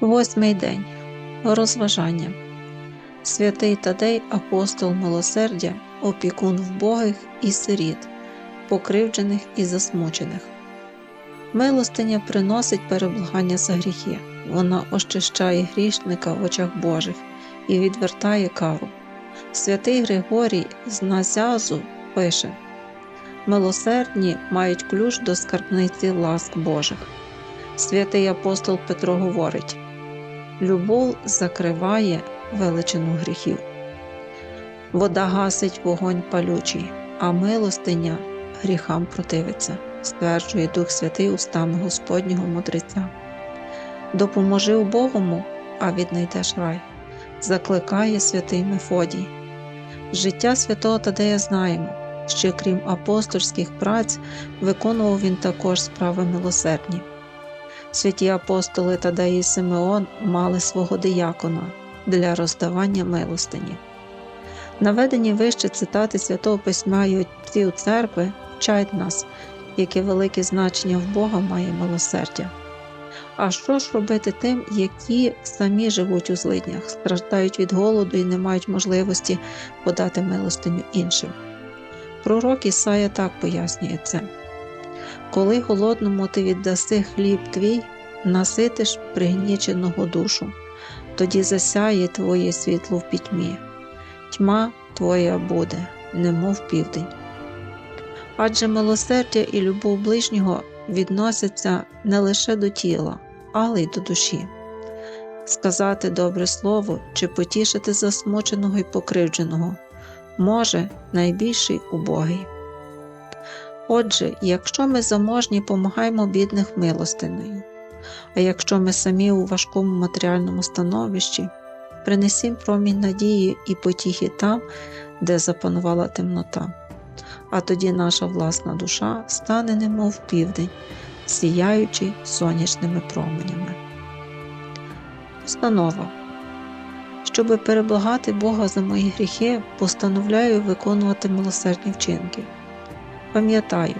Восьмий день. Розважання. Святий Тадей, апостол милосердя, опікун вбогих і сиріт, покривджених і засмучених. Милостиня приносить переблагання за гріхи. Вона очищає грішника в очах Божих і відвертає кару. Святий Григорій з Назязу пише: Милосердні мають ключ до скарбниці ласк Божих. Святий апостол Петро говорить: Любов закриває величину гріхів. Вода гасить вогонь палючий, а милостиня гріхам противиться, стверджує Дух Святий устами Господнього мудреця. Допоможи убогому, а віднайдеш рай, закликає святий Мефодій. Життя святого Тадея знаємо, що крім апостольських праць, виконував він також справи милосердні. Святі апостоли Тадей і Симеон мали свого диякона для роздавання милостині. Наведені вище цитати святого письма й отців церкви вчать нас, яке велике значення в Бога має милосердя. А що ж робити тим, які самі живуть у злиднях, страждають від голоду і не мають можливості подати милостиню іншим? Пророк Ісая так пояснює це. Коли голодному ти віддаси хліб твій, наситиш пригніченого душу, тоді засяє твоє світло в пітьмі, тьма твоя буде, немов південь. Адже милосердя і любов ближнього відносяться не лише до тіла, але й до душі. Сказати добре слово чи потішити засмученого і покривдженого може найбільший убогий. Отже, якщо ми заможні, помагаємо бідних милостиною, а якщо ми самі у важкому матеріальному становищі, принесім промінь надії і потіхи там, де запанувала темнота, а тоді наша власна душа стане немов південь, сіяючи сонячними променями. Постанова Щоби переблагати Бога за мої гріхи, постановляю виконувати милосердні вчинки. Пам'ятаю,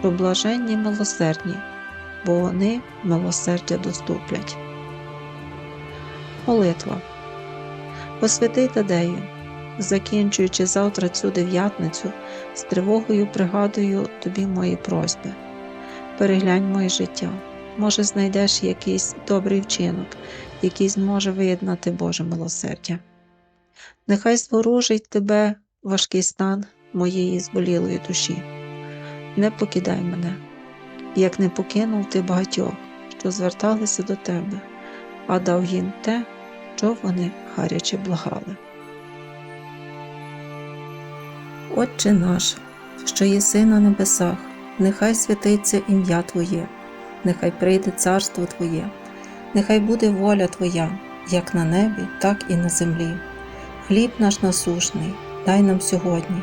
що блаженні милосердні, бо вони милосердя доступлять. Молитва Посвятий Тадею, закінчуючи завтра цю дев'ятницю, з тривогою пригадую тобі мої просьби. Переглянь моє життя. Може, знайдеш якийсь добрий вчинок, який зможе виєднати Боже милосердя. Нехай зворужить тебе важкий стан моєї зболілої душі. Не покидай мене, як не покинув ти багатьох, що зверталися до тебе, а дав їм те, що вони гаряче благали. Отче наш, що єси на небесах, нехай святиться ім'я Твоє, нехай прийде царство Твоє, нехай буде воля Твоя, як на небі, так і на землі. Хліб наш насушний, дай нам сьогодні,